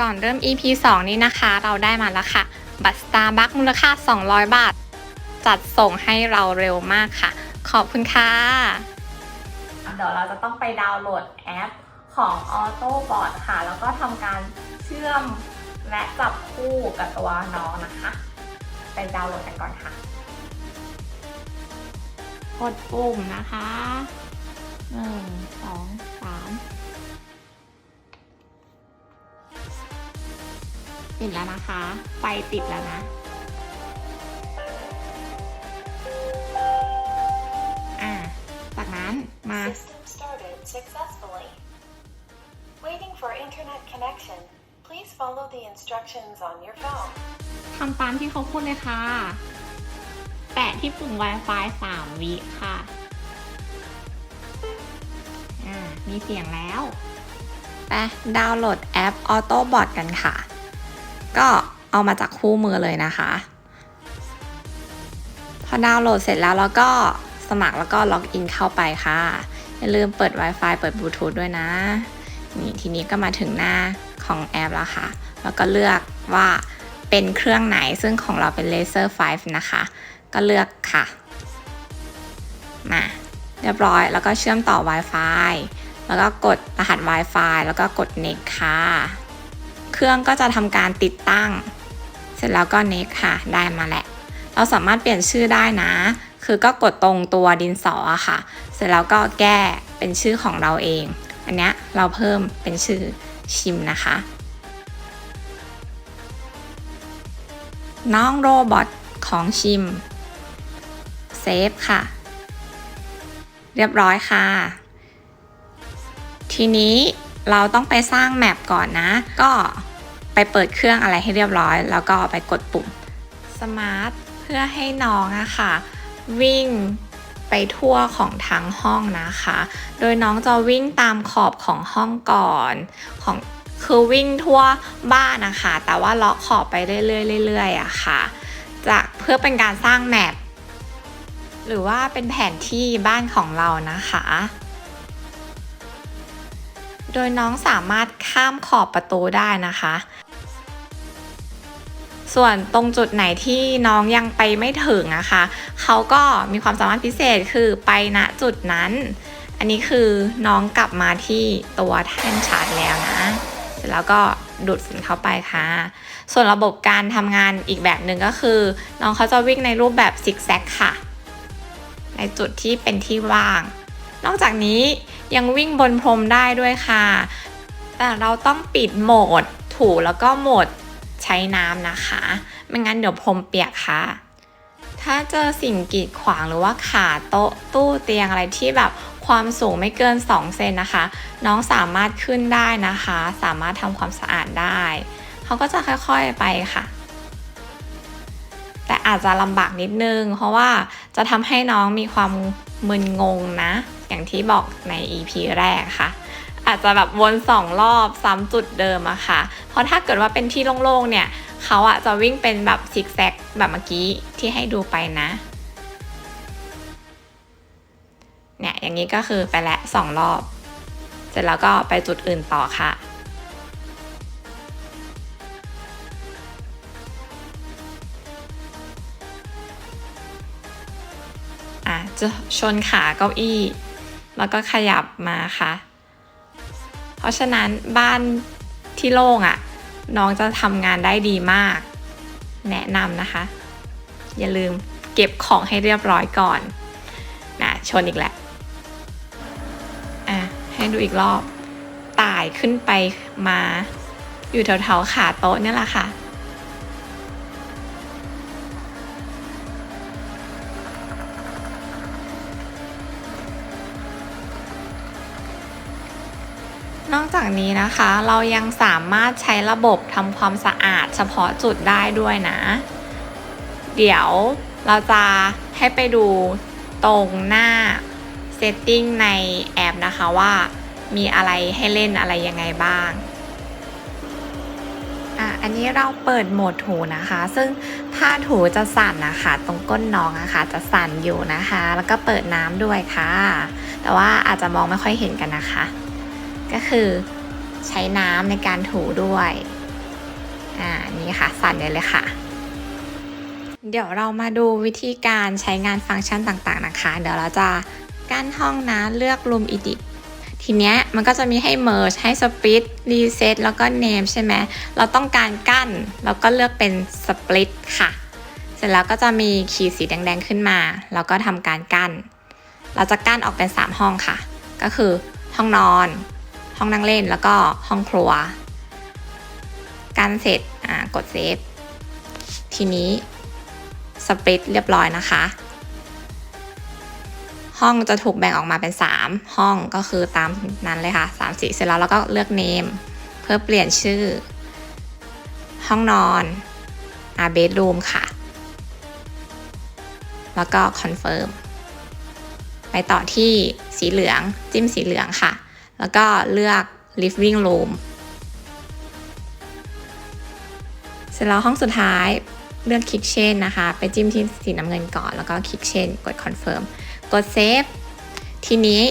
ก่อนเริ่ม EP 2 นี้นะคะ เราได้มาแล้วค่ะ บัตร Starbucks มูลค่า 200 บาท จัดส่งให้เราเร็วมากค่ะ ขอบคุณค่ะ เดี๋ยวเราจะต้องไปดาวน์โหลดแอปของ AutoBot ค่ะ แล้วก็ทำการเชื่อมและจับคู่กับตัวน้องนะคะ ไปดาวน์โหลดกันก่อนค่ะ กดปุ่มนะคะหนึ่งสอง ติดแล้วนะคะไฟติดแล้วนะ อ่า จากนั้นมา System started successfully. Waiting for internet connection. Please follow the instructions on your phone. ทำตามที่เขาพูดเลยค่ะ แตะที่ปุ่ม Wi-Fi 3 วิค่ะ อ่า มีเสียงแล้วไปดาวน์โหลดแอป AutoBot กันค่ะ ก็เอามาจากคู่มือเลยนะคะ พอดาวน์โหลดเสร็จแล้วเราก็สมัครแล้วก็ล็อกอินเข้าไปค่ะ อย่าลืมเปิด Wi-Fi เปิดบลูทูธด้วยนะนี่ทีนี้ก็มาถึงหน้าของแอปแล้วค่ะ แล้วก็เลือกว่าเป็นเครื่องไหนซึ่งของเราเป็น Laser 5 นะคะ ก็เลือกค่ะ มาเรียบร้อยแล้วก็เชื่อมต่อ Wi-Fi แล้วก็กดรหัส Wi-Fi แล้วก็กด Next ค่ะ เครื่องก็จะทำการติดตั้ง เสร็จแล้วก็ Next ค่ะ ได้มาแหละเราสามารถเปลี่ยนชื่อได้นะ คือก็กดตรงตัวดินสอค่ะ เสร็จแล้วก็แก้เป็นชื่อของเราเอง อันนี้เราเพิ่มเป็นชื่อชิมนะคะ น้องโรบอทของชิม เซฟค่ะ เรียบร้อยค่ะ ทีนี้ เราต้องไปสร้างแมปก่อนนะ ก็ไปเปิดเครื่องอะไรให้เรียบร้อย แล้วก็ไปกดปุ่มสมาร์ทเพื่อให้น้องอะค่ะ วิ่งไปทั่วของทั้งห้องนะคะ โดยน้องจะวิ่งตามขอบของห้องก่อนของคือวิ่งทั่วบ้านนะคะ แต่ว่าเลาะขอบไปเรื่อยๆเรื่อยๆอะค่ะจากเพื่อเป็นการสร้างแมปหรือว่าเป็นแผนที่บ้านของเรานะคะ โดยน้องสามารถข้ามขอบประตูได้นะคะ ส่วนตรงจุดไหนที่น้องยังไปไม่ถึงนะคะ เขาก็มีความสามารถพิเศษคือไปณจุดนั้น อันนี้คือน้องกลับมาที่ตัวแท่นชาร์จแล้วนะ เสร็จแล้วก็ดูดฝุ่นเข้าไปค่ะ ส่วนระบบการทำงานอีกแบบหนึ่งก็คือ น้องเขาจะวิ่งในรูปแบบซิกแซกค่ะ ในจุดที่เป็นที่ว่าง นอกจากนี้ยังวิ่งบนพรมได้ด้วยค่ะ แต่เราต้องปิดโหมดถูแล้วก็โหมดใช้น้ำนะคะ ไม่งั้นเดี๋ยวพรมเปียกค่ะ ถ้าเจอสิ่งกีดขวางหรือว่าขาโต๊ะตู้เตียงอะไรที่แบบความสูงไม่เกิน 2 เซนนะคะ น้องสามารถขึ้นได้นะคะ สามารถทำความสะอาดได้ เขาก็จะค่อยๆไปค่ะ แต่อาจจะลำบากนิดนึง เพราะว่าจะทำให้น้องมีความมึนงงนะ อย่างที่บอกใน EP แรกค่ะ อาจจะแบบวนสองรอบซ้ำจุดเดิมอะค่ะ เพราะถ้าเกิดว่าเป็นที่โล่งๆเนี่ยเขาอะจะวิ่งเป็นแบบซิกแซกแบบเมื่อกี้ที่ให้ดูไปนะเนี่ยอย่างนี้ก็คือไปแล้วสองรอบ เสร็จแล้วก็ไปจุดอื่นต่อค่ะ จะชนขาเก้าอี้ แล้วก็ขยับมาค่ะ เพราะฉะนั้นบ้านที่โล่งอะ่ะ น้องจะทำงานได้ดีมาก แนะนำนะคะ อย่าลืมเก็บของให้เรียบร้อยก่อนนะชนอีกแหล้วอะให้ดูอีกรอบไต่ายขึ้นไปมา อยู่แถวๆขาโต๊ะนี่แหละค่ะ จากนี้นะคะ เรายังสามารถใช้ระบบทำความสะอาดเฉพาะจุดได้ด้วยนะ เดี๋ยวเราจะให้ไปดูตรงหน้า Setting ในแอปนะคะว่ามีอะไรให้เล่นอะไรยังไงบ้างอันนี้เราเปิดโหมดถูนะคะ ซึ่งผ้าถูจะสั่นนะคะ ตรงก้นน้องนะคะ จะสั่นอยู่นะคะ แล้วก็เปิดน้ำด้วยค่ะ แต่ว่าอาจจะมองไม่ค่อยเห็นกันนะคะ ก็คือใช้น้ำในการถูด้วย อ่า นี่ค่ะ สั่นได้เลยค่ะ เดี๋ยวเรามาดูวิธีการใช้งานฟังก์ชันต่างๆนะคะ เดี๋ยวเราจะกั้นห้องนะ เลือก Room Edit ทีเนี้ยมันก็จะมีให้ merge ให้ split reset แล้วก็ name ใช่ไหม เราต้องการกั้นแล้วก็เลือกเป็น split ค่ะ เสร็จแล้วก็จะมีขีดสีแดงๆขึ้นมา แล้วก็ทำการกั้น เราจะกั้นออกเป็น 3 ห้องค่ะ ก็คือห้องนอน ห้องนั่งเล่นแล้วก็ห้องครัวกั้นเสร็จกดเซฟ ทีนี้สปริตเรียบร้อยนะคะ ห้องจะถูกแบ่งออกมาเป็น 3 ห้องก็คือตามนั้นเลยค่ะ 3 สีเสร็จแล้วเราก็เลือกเนมเพื่อเปลี่ยนชื่อ ห้องนอนอาเบดรูมค่ะ แล้วก็คอนเฟิร์มไปต่อที่สีเหลืองจิ้มสีเหลืองค่ะ แล้วก็เลือก living room เสร็จแล้วห้องสุดท้ายเลือกคลิกเชนนะคะ ไปจิ้มที่สีน้ำเงินก่อน แล้วก็คลิกเชนกดคอนเฟิร์มกดเซฟทีนี้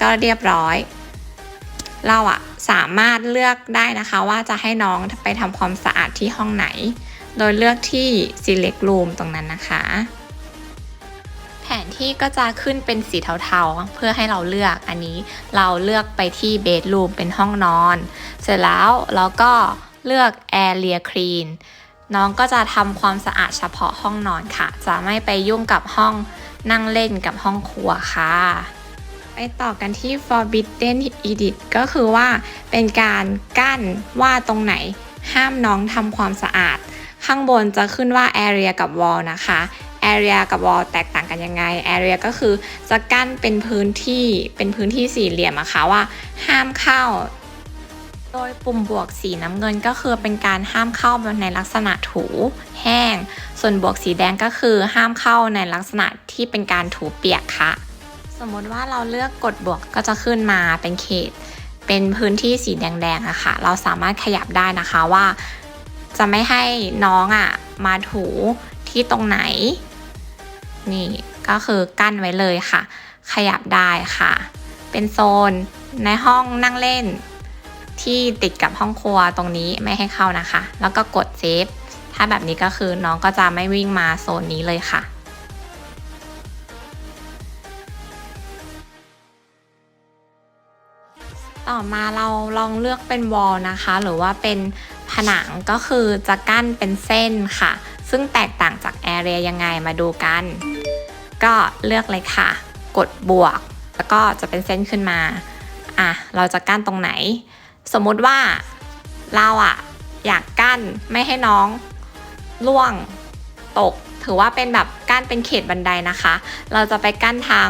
ก็เรียบร้อย เราอะสามารถเลือกได้นะคะว่าจะให้น้องไปทำความสะอาดที่ห้องไหน โดยเลือกที่ select room ตรงนั้นนะคะ ที่ก็จะขึ้นเป็นสีเทาๆ เพื่อให้เราเลือกอันนี้เราเลือกไปที่ bedroom เป็นห้องนอน เสร็จแล้วเราก็เลือก area clean น้องก็จะทำความสะอาดเฉพาะห้องนอนค่ะ จะไม่ไปยุ่งกับห้องนั่งเล่นกับห้องครัวค่ะ ไปต่อกันที่ forbidden edit ก็คือว่าเป็นการกั้นว่าตรงไหนห้ามน้องทำความสะอาด ข้างบนจะขึ้นว่า area กับ wall นะคะ area กับ wall แตกต่างกันยังไง area ก็คือจะกั้นเป็นพื้นที่เป็นพื้นที่สี่เหลี่ยมอะค่ะว่าห้ามเข้า โดยปุ่มบวกสีน้ำเงินก็คือเป็นการห้ามเข้าในลักษณะถูแห้ง ส่วนบวกสีแดงก็คือห้ามเข้าในลักษณะที่เป็นการถูเปียกค่ะ สมมติว่าเราเลือกกดบวกก็จะขึ้นมาเป็นเขต เป็นพื้นที่สีแดงๆอะค่ะ เราสามารถขยับได้นะคะว่าจะไม่ให้น้องอะมาถูที่ตรงไหน นี่ก็คือกั้นไว้เลยค่ะ ขยับได้ค่ะ เป็นโซนในห้องนั่งเล่น ที่ติดกับห้องครัวตรงนี้ไม่ให้เข้านะคะ แล้วก็กดเซฟถ้าแบบนี้ก็คือน้องก็จะไม่วิ่งมาโซนนี้เลยค่ะต่อมาเราลองเลือกเป็นวอลนะคะ หรือว่าเป็นผนังก็คือจะกั้นเป็นเส้นค่ะ ซึ่งแตกต่างจากแอเรียยังไงมาดูกัน ก็เลือกเลยค่ะ กดบวก แล้วก็จะเป็นเส้นขึ้นมา อะ เราจะกั้นตรงไหน สมมุติว่าเราอะอยากกั้นไม่ให้น้องล่วงตก ถือว่าเป็นแบบกั้นเป็นเขตบันไดนะคะ เราจะไปกั้นทาง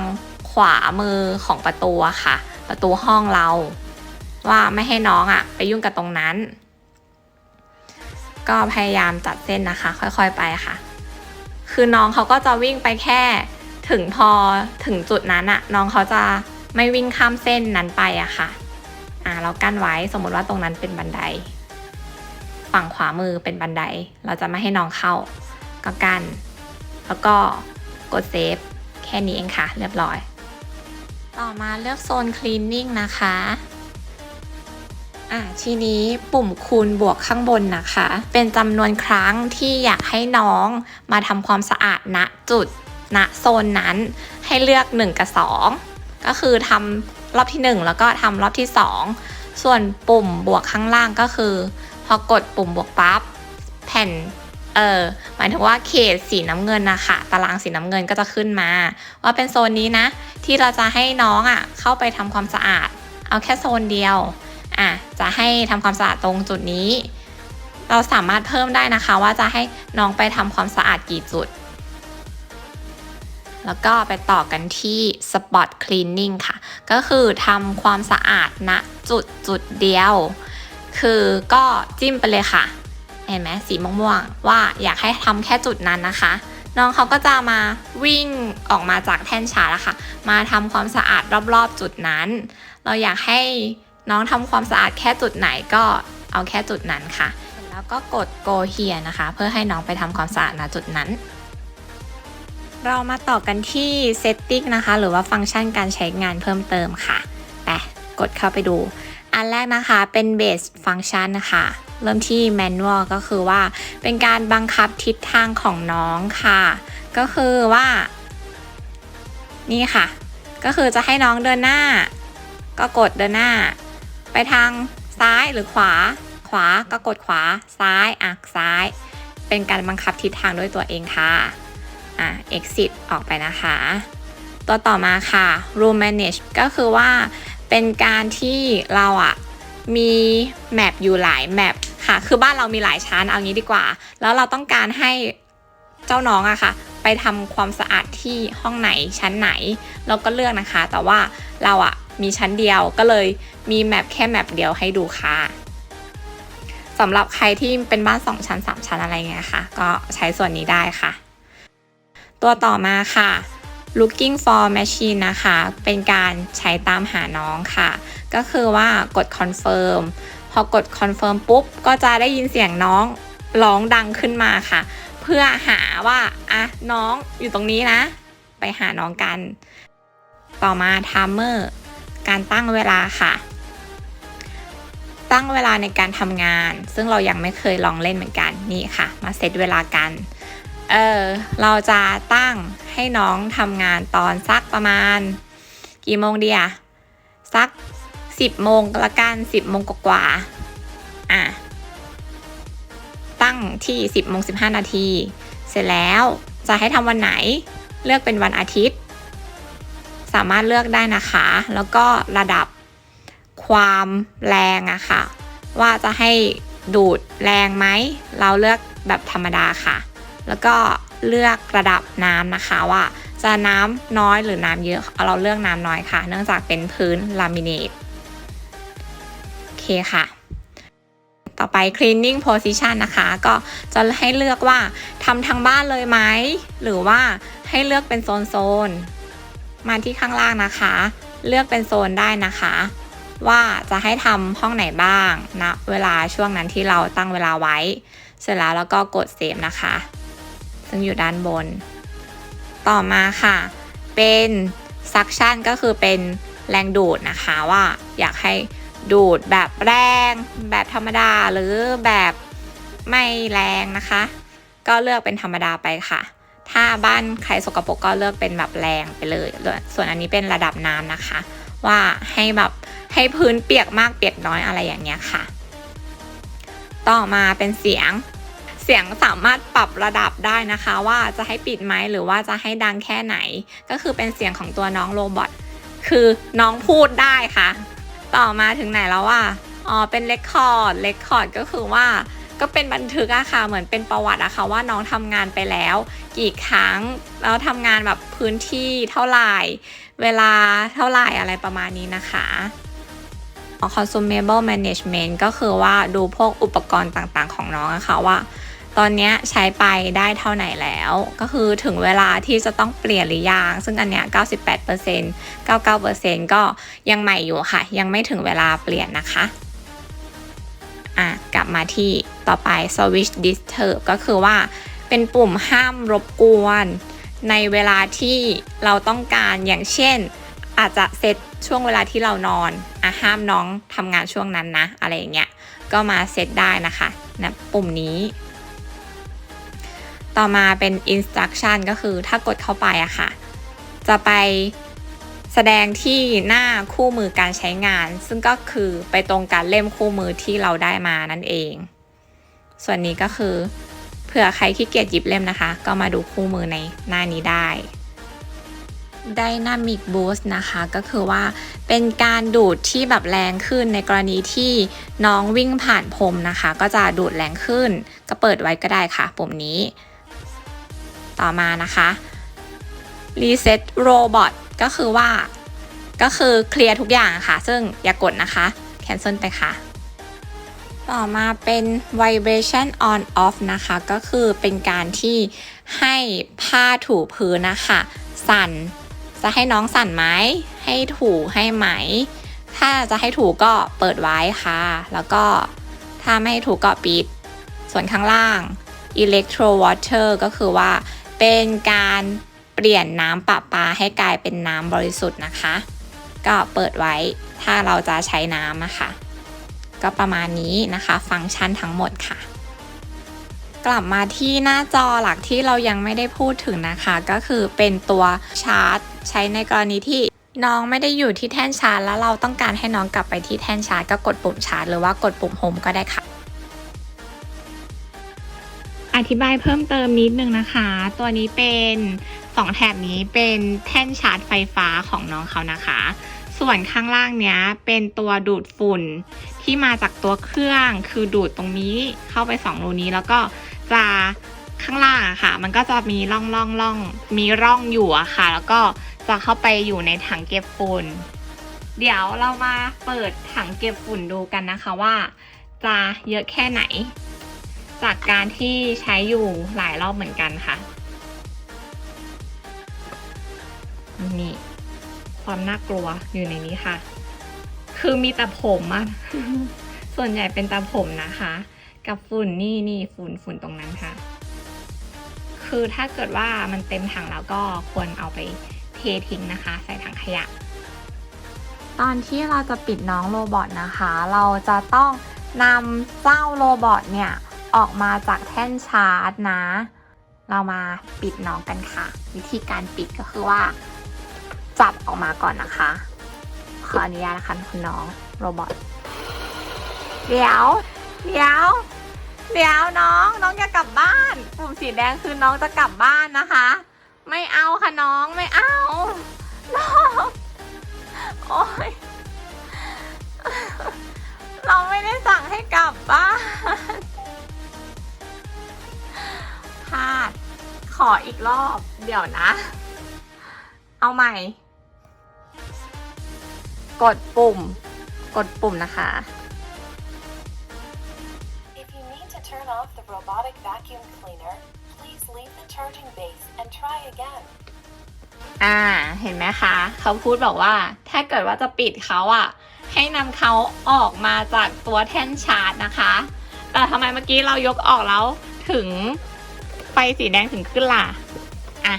ขวามือของประตูค่ะ ประตูห้องเรา ว่าไม่ให้น้องอะไปยุ่งกับตรงนั้น ก็พยายามจัดเส้นนะคะ ค่อยๆไปค่ะ คือน้องเขาก็จะวิ่งไปแค่ ถึงพอถึงจุดนั้นอะน้องเขาจะไม่วิ่งข้ามเส้นนั้นไปอะค่ะ อ่าเรากั้นไว้สมมุติว่าตรงนั้นเป็นบันได ฝั่งขวามือเป็นบันได เราจะไม่ให้น้องเข้า ก็กั้น แล้วก็กดเซฟแค่นี้เองค่ะ เรียบร้อย ต่อมาเลือกโซน cleaning นะคะอ่าทีนี้ปุ่มคูณบวกข้างบนนะคะ เป็นจำนวนครั้งที่อยากให้น้องมาทำความสะอาดณจุด ณโซนนั้นให้เลือก 1 กับ 2 ก็คือทำรอบที่ 1 แล้วก็ทำรอบที่ 2 ส่วนปุ่มบวกข้างล่างก็คือ พอกดปุ่มบวกปั๊บแผ่นเออหมายถึงว่าเขตสีน้ำเงินนะคะตารางสีน้ำเงินก็จะขึ้นมา ว่าเป็นโซนนี้นะ ที่เราจะให้น้องอะเข้าไปทำความสะอาด เอาแค่โซนเดียวอะจะให้ทำความสะอาดตรงจุดนี้ เราสามารถเพิ่มได้นะคะ ว่าจะให้น้องไปทำความสะอาดกี่จุด แล้วก็ไปต่อกันที่ spot cleaning ค่ะ ก็คือทำความสะอาดณจุดจุดเดียว คือก็จิ้มไปเลยค่ะ เห็นไหมสีม่วงๆว่าอยากให้ทำแค่จุดนั้นนะคะ น้องเขาก็จะมาวิ่งออกมาจากแท่นชาร์จอะค่ะ มาทำความสะอาดรอบๆจุดนั้น เราอยากให้น้องทำความสะอาดแค่จุดไหนก็เอาแค่จุดนั้นค่ะ แล้วก็กด go here นะคะ เพื่อให้น้องไปทำความสะอาดณจุดนั้น เรามาต่อกันที่ setting นะคะ หรือว่าฟังก์ชันการใช้งานเพิ่มเติมค่ะไปกดเข้าไปดู อันแรกนะคะเป็น base function นะคะเริ่มที่แมนนวลก็คือว่าเป็นการบังคับทิศทางของน้องค่ะ ก็คือว่า นี่ค่ะ ก็คือจะให้น้องเดินหน้า ก็กดเดินหน้า ไปทางซ้ายหรือขวา ขวาก็กดขวา ซ้ายอะซ้าย เป็นการบังคับทิศทางด้วยตัวเองค่ะ อะ exit ออกไปนะคะ ตัวต่อมาค่ะ room manage ก็คือว่าเป็นการที่เราอะมีแมปอยู่หลายแมปค่ะ คือบ้านเรามีหลายชั้นเอางี้ดีกว่า แล้วเราต้องการให้เจ้าน้องอะค่ะ ไปทำความสะอาดที่ห้องไหนชั้นไหน เราก็เลือกนะคะ แต่ว่าเราอะมีชั้นเดียวก็เลยมีแมปแค่แมปเดียวให้ดูค่ะสำหรับใครที่เป็นบ้าน 2 ชั้น 3 ชั้นอะไรเงี้ยค่ะ ก็ใช้ส่วนนี้ได้ค่ะ ตัวต่อมาค่ะ looking for machine นะคะ เป็นการใช้ตามหาน้องค่ะ ก็คือว่ากด confirm พอกด confirm ปุ๊บ ก็จะได้ยินเสียงน้องร้องดังขึ้นมาค่ะ เพื่อหาว่าอะน้องอยู่ตรงนี้นะ ไปหาน้องกัน ต่อมา timer การตั้งเวลาค่ะ ตั้งเวลาในการทำงาน ซึ่งเรายังไม่เคยลองเล่นเหมือนกันนี่ค่ะ มาเซตเวลากัน เออเราจะตั้งให้น้องทำงานตอนสักประมาณ กี่โมงดีอะสัก 10โมงละกัน10โมงกว่าอะตั้งที่ 10โมง15 นาที เสร็จแล้วจะให้ทำวันไหนเลือกเป็นวันอาทิตย์ สามารถเลือกได้นะคะ แล้วก็ระดับความแรงอะค่ะ ว่าจะให้ดูดแรงไหม เราเลือกแบบธรรมดาค่ะ แล้วก็เลือกระดับน้ำนะคะว่าจะน้ำน้อยหรือน้ำเยอะเราเลือกน้ำน้อยค่ะ เนื่องจากเป็นพื้นลามิเนตโอเคค่ะ ต่อไป cleaning position นะคะ ก็จะให้เลือกว่าทำทางบ้านเลยไหม หรือว่าให้เลือกเป็นโซนโซนมาที่ข้างล่างนะคะ เลือกเป็นโซนได้นะคะ ว่าจะให้ทำห้องไหนบ้างนะเวลาช่วงนั้นที่เราตั้งเวลาไว้ เสร็จแล้วแล้วก็กดเซฟนะคะ ซึ่งอยู่ด้านบน ต่อมาค่ะ เป็น suction ก็คือเป็นแรงดูดนะคะว่าอยากให้ดูดแบบแรงแบบธรรมดาหรือแบบไม่แรงนะคะ ก็เลือกเป็นธรรมดาไปค่ะ ถ้าบ้านใครสกปรกก็เลือกเป็นแบบแรงไปเลย ส่วนอันนี้เป็นระดับน้ำนะคะ ว่าให้แบบให้พื้นเปียกมากเปียกน้อยอะไรอย่างเงี้ยค่ะ ต่อมาเป็นเสียง เสียงสามารถปรับระดับได้นะคะ ว่าจะให้ปิดไหมหรือว่าจะให้ดังแค่ไหน ก็คือเป็นเสียงของตัวน้องโรบอทคือน้องพูดได้ค่ะ ต่อมาถึงไหนแล้วว่าอ๋อเป็นเรคคอร์ดเรคคอร์ดก็คือว่าก็เป็นบันทึกอะค่ะ เหมือนเป็นประวัติอะค่ะว่าน้องทำงานไปแล้ว กี่ครั้งแล้วทำงานแบบพื้นที่เท่าไหร่ เวลาเท่าไหร่อะไรประมาณนี้นะคะ consumable management ก็คือว่าดูพวกอุปกรณ์ต่างๆของน้องอะค่ะว่า ตอนนี้ใช้ไปได้เท่าไหนแล้ว ก็คือถึงเวลาที่จะต้องเปลี่ยนหรือยัง ซึ่งอันเนี้ย98% 99%ก็ยังใหม่อยู่ค่ะ ยังไม่ถึงเวลาเปลี่ยนนะคะอะกลับมาที่ต่อไป switch disturb ก็คือว่าเป็นปุ่มห้ามรบกวน ในเวลาที่เราต้องการอย่างเช่น อาจจะเซตช่วงเวลาที่เรานอนอะห้ามน้องทำงานช่วงนั้นนะ อะไรอย่างเงี้ยก็มาเซตได้นะคะนะปุ่มนี้ ต่อมาเป็น instruction ก็คือถ้ากดเข้าไปอะค่ะ จะไปแสดงที่หน้าคู่มือการใช้งาน ซึ่งก็คือไปตรงกับเล่มคู่มือที่เราได้มานั่นเอง ส่วนนี้ก็คือเผื่อใครขี้เกียจหยิบเล่มนะคะ ก็มาดูคู่มือในหน้านี้ได้ Dynamic Boost นะคะก็คือว่าเป็นการดูดที่แบบแรงขึ้นในกรณีที่น้องวิ่งผ่านพรมนะคะ ก็จะดูดแรงขึ้น ก็เปิดไว้ก็ได้ค่ะปุ่มนี้ ต่อมานะคะ Reset Robot ก็คือว่า ก็คือเคลียร์ทุกอย่างค่ะ ซึ่งอย่ากกดนะคะ cancel ไปค่ะ ต่อมาเป็น vibration on off นะคะ ก็คือเป็นการที่ให้ผ้าถูพื้นนะคะ สั่น จะให้น้องสั่นไหม ให้ถูให้ไหม ถ้าจะให้ถูก็เปิดไว้ค่ะ แล้วก็ถ้าไม่ให้ถูก็ปิด ส่วนข้างล่าง electro water ก็คือว่า เป็นการเปลี่ยนน้ำประปาให้กลายเป็นน้ำบริสุทธิ์นะคะ ก็เปิดไว้ถ้าเราจะใช้น้ำนะคะ ก็ประมาณนี้นะคะ ฟังก์ชันทั้งหมดค่ะ กลับมาที่หน้าจอหลักที่เรายังไม่ได้พูดถึงนะคะ ก็คือเป็นตัวชาร์จ ใช้ในกรณีที่น้องไม่ได้อยู่ที่แท่นชาร์จแล้วเราต้องการให้น้องกลับไปที่แท่นชาร์จก็กดปุ่มชาร์จหรือว่ากดปุ่มโฮมก็ได้ค่ะ อธิบายเพิ่มเติมนิดนึงนะคะ ตัวนี้เป็นสองแถบนี้เป็นแท่นชาร์จไฟฟ้าของน้องเขานะคะ ส่วนข้างล่างเนี้ยเป็นตัวดูดฝุ่นที่มาจากตัวเครื่อง คือดูดตรงนี้เข้าไปสองรูนี้แล้วก็จะข้างล่างอะค่ะ มันก็จะมีร่องร่องร่องมีร่องอยู่อะค่ะ แล้วก็จะเข้าไปอยู่ในถังเก็บฝุ่น เดี๋ยวเรามาเปิดถังเก็บฝุ่นดูกันนะคะว่า จะเยอะแค่ไหน จากการที่ใช้อยู่หลายรอบเหมือนกันค่ะ นี่ ความน่ากลัวอยู่ในนี้ค่ะ คือมีแต่ผมอะส่วนใหญ่เป็นแต่ผมนะคะ กับฝุ่นนี่นี่ฝุ่นฝุ่นตรงนั้นค่ะ คือถ้าเกิดว่ามันเต็มถังแล้วก็ควรเอาไปเททิ้งนะคะ ใส่ถังขยะ ตอนที่เราจะปิดน้องโรบอทนะคะ เราจะต้องนำเจ้าโรบอทเนี่ย ออกมาจากแท่นชาร์จนะ เรามาปิดน้องกันค่ะ วิธีการปิดก็คือว่า จับออกมาก่อนนะคะ ขออนุญาตนะคะคุณน้องโรบอทเดี๋ยว เดี๋ยว เดี๋ยวน้องน้องจะกลับบ้าน ปุ่มสีแดงคือน้องจะกลับบ้านนะคะ ไม่เอาค่ะน้องไม่เอา น้องโอ๊ยเราไม่ได้สั่งให้กลับบ้าน ออีกรอบ เดี๋ยวนะ เอาใหม่ กดปุ่ม กดปุ่มนะคะ If you need to turn off the robotic vacuum cleaner, please leave the charging base and try again. อ่า เห็นไหมคะ เขาพูดบอกว่า ถ้าเกิดว่าจะปิดเขาอะ ให้นำเขาออกมาจากตัวแท่นชาร์จนะคะ แต่ทำไมเมื่อกี้เรายกออกแล้วถึง ไฟสีแดงถึงขึ้นล่ะอะ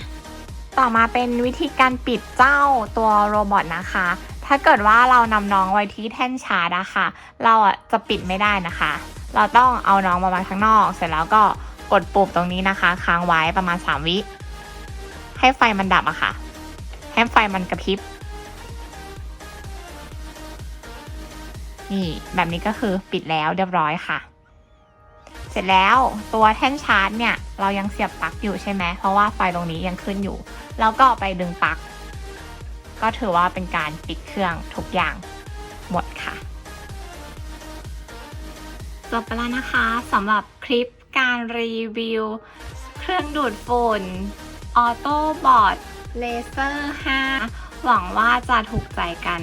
ต่อมาเป็นวิธีการปิดเจ้าตัวโรบอทนะคะ ถ้าเกิดว่าเรานำน้องไว้ที่แท่นชาร์จอะค่ะ เราอะจะปิดไม่ได้นะคะ เราต้องเอาน้องมาไว้ข้างนอก เสร็จแล้วก็กดปุ่มตรงนี้นะคะ ค้างไว้ประมาณ 3 วิ ให้ไฟมันดับอะค่ะ ให้ไฟมันกระพริบ นี่แบบนี้ก็คือปิดแล้วเรียบร้อยค่ะ ร็จแล้วตัวแท่นชาร์จเนี่ยเรายังเสียบปลั๊กอยู่ใช่ไหมเพราะว่าไฟตรงนี้ยังขึ้นอยู่ แล้วก็ไปดึงปลั๊กก็ถือว่าเป็นการปิดเครื่องทุกอย่างหมดค่ะจบไปแล้วนะคะสำหรับคลิปการรีวิว เครื่องดูดฝุ่นออโต้บอร์ดเลเซอร์ 5 หวังว่าจะถูกใจกัน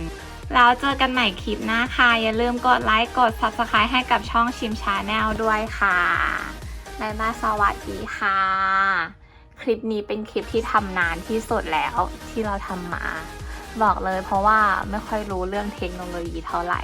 แล้วเจอกันใหม่คลิปหน้าค่ะ อย่าลืมกดไลค์กด Subscribe ให้กับช่องชิมชาแนลด้วยค่ะบายบายสวัสดีค่ะ คลิปนี้เป็นคลิปที่ทำนานที่สุดแล้วที่เราทำมา บอกเลยเพราะว่าไม่ค่อยรู้เรื่องเทคโนโลยีเท่าไหร่